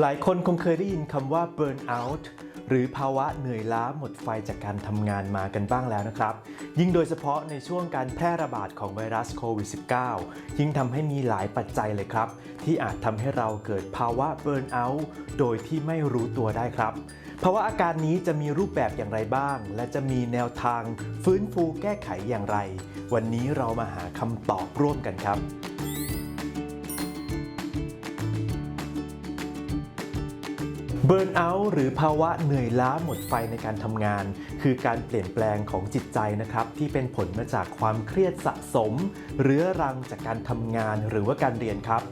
หลายคนคงเคยได้ยินคำว่า burn out หรือภาวะเหนื่อยล้าหมดไฟจากการทำงานมากันบ้างแล้วนะครับ ยิ่งโดยเฉพาะในช่วงการแพร่ระบาดของไวรัสโควิด -19 ยิ่งทำให้มีหลายปัจจัยเลยครับ ที่อาจทำให้เราเกิดภาวะ burn out โดยที่ไม่รู้ตัวได้ครับภาวะอาการนี้จะมีรูปแบบอย่างไรบ้าง และจะมีแนวทาง ฟื้นฟูแก้ไขอย่างไร วันนี้เรามาหาคำตอบร่วมกันครับ เบิร์นเอาท์หรือภาวะเหนื่อยล้าหมดไฟในการทำงาน คือการเปลี่ยนแปลงของจิตใจนะครับ ที่เป็นผลมาจากความเครียดสะสม เรื้อรังจากการทำงานหรือว่าการเรียนครับ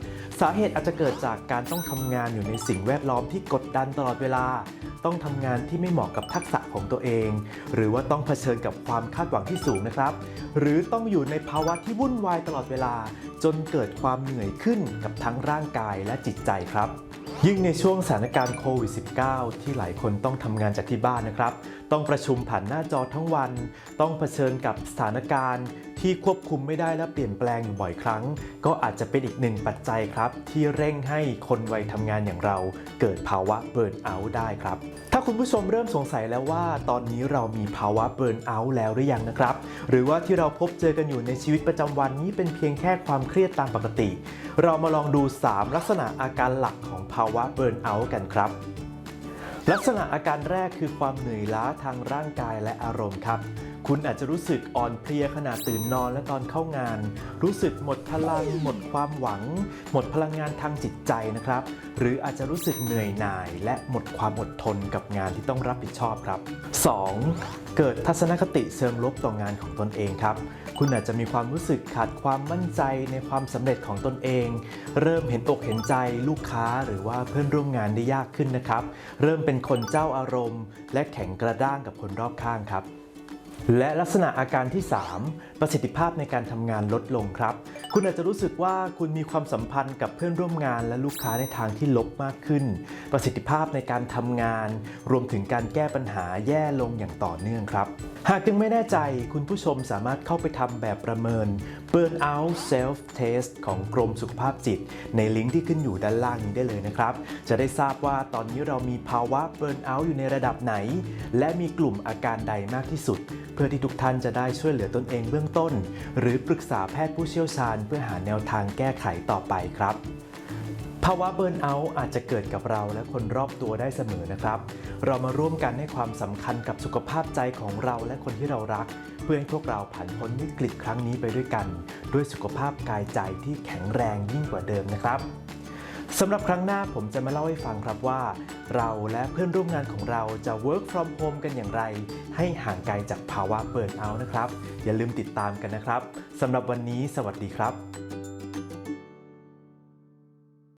สาเหตุอาจจะเกิดจากการต้องทำงานอยู่ในสิ่งแวดล้อมที่กดดันตลอดเวลา ต้องทำงานที่ไม่เหมาะกับทักษะของตัวเอง หรือว่าต้องเผชิญกับความคาดหวังที่สูงนะครับ หรือต้องอยู่ในภาวะที่วุ่นวายตลอดเวลา จนเกิดความเหนื่อยขึ้นกับทั้งร่างกายและจิตใจครับ ยิ่งในช่วงสถานการณ์โควิด -19 ที่หลายคนต้องทำงานจากที่บ้านนะครับ ต้องประชุมผ่านหน้าจอทั้งวัน ต้องเผชิญกับสถานการณ์ที่ควบคุมไม่ได้และเปลี่ยนแปลงอยู่บ่อยครั้ง ก็อาจจะเป็นอีกหนึ่งปัจจัยครับ ที่เร่งให้คนวัยทำงานอย่างเราเกิดภาวะเบิร์นเอาท์ได้ครับ คุณผู้ชมเริ่มสงสัยแล้วว่าตอนนี้เรามีภาวะเบิร์นเอาท์แล้วหรือยังนะครับ หรือว่าที่เราพบเจอกันอยู่ในชีวิตประจำวันนี้เป็นเพียงแค่ความเครียดตามปกติ เรามาลองดู 3 ลักษณะอาการหลักของภาวะเบิร์นเอาท์กันครับ ลักษณะอาการแรกคือความเหนื่อยล้าทางร่างกายและอารมณ์ครับ คุณอาจจะรู้สึกอ่อนเพลียขณะตื่นนอนและตอนเข้างาน รู้สึกหมดพลัง หมดความหวัง หมดพลังงานทางจิตใจนะครับ หรืออาจจะรู้สึกเหนื่อยหน่าย และหมดความอดทนกับงานที่ต้องรับผิดชอบครับ 2. เกิดทัศนคติเชิงลบต่องานของตนเองครับ คุณอาจจะมีความรู้สึกขาดความมั่นใจในความสำเร็จของตนเอง เริ่มเห็นอกเห็นใจลูกค้าหรือว่าเพื่อนร่วมงานได้ยากขึ้นนะครับ เริ่มเป็นคนเจ้าอารมณ์ และแข็งกระด้างกับคนรอบข้างครับ และลักษณะอาการที่ 3 ประสิทธิภาพในการทำงานลดลงครับ คุณอาจจะรู้สึกว่าคุณมีความสัมพันธ์กับเพื่อนร่วมงานและลูกค้าในทางที่ลบมากขึ้น ประสิทธิภาพในการทำงาน รวมถึงการแก้ปัญหาแย่ลงอย่างต่อเนื่องครับ หากยังไม่แน่ใจคุณผู้ชมสามารถเข้าไปทำแบบประเมิน Burnout Self Test ของกรมสุขภาพจิต ในลิงก์ที่ขึ้นอยู่ด้านล่างนี้ได้เลยนะครับ จะได้ทราบว่าตอนนี้เรามีภาวะ Burnout อยู่ในระดับไหน และมีกลุ่มอาการใดมากที่สุดเพื่อที่ทุกท่านจะได้ช่วยเหลือตนเองเบื้องต้น หรือปรึกษาแพทย์ผู้เชี่ยวชาญ เพื่อหาแนวทางแก้ไขต่อไปครับภาวะเบิร์นเอาท์อาจจะเกิดกับเราและคนรอบตัวได้เสมอนะครับ เรามาร่วมกันให้ความสำคัญกับสุขภาพใจของเราและคนที่เรารัก เพื่อให้พวกเราผ่านพ้นวิกฤตครั้งนี้ไปด้วยกัน ด้วยสุขภาพกายใจที่แข็งแรงยิ่งกว่าเดิมนะครับสำหรับครั้งหน้าผมจะมาเล่าให้ฟังครับว่า เราและเพื่อนร่วมงานของเราจะ work from home กันอย่างไร ให้ห่างไกลจากภาวะเบิร์นเอาท์นะครับ อย่าลืมติดตามกันนะครับสำหรับวันนี้สวัสดีครับ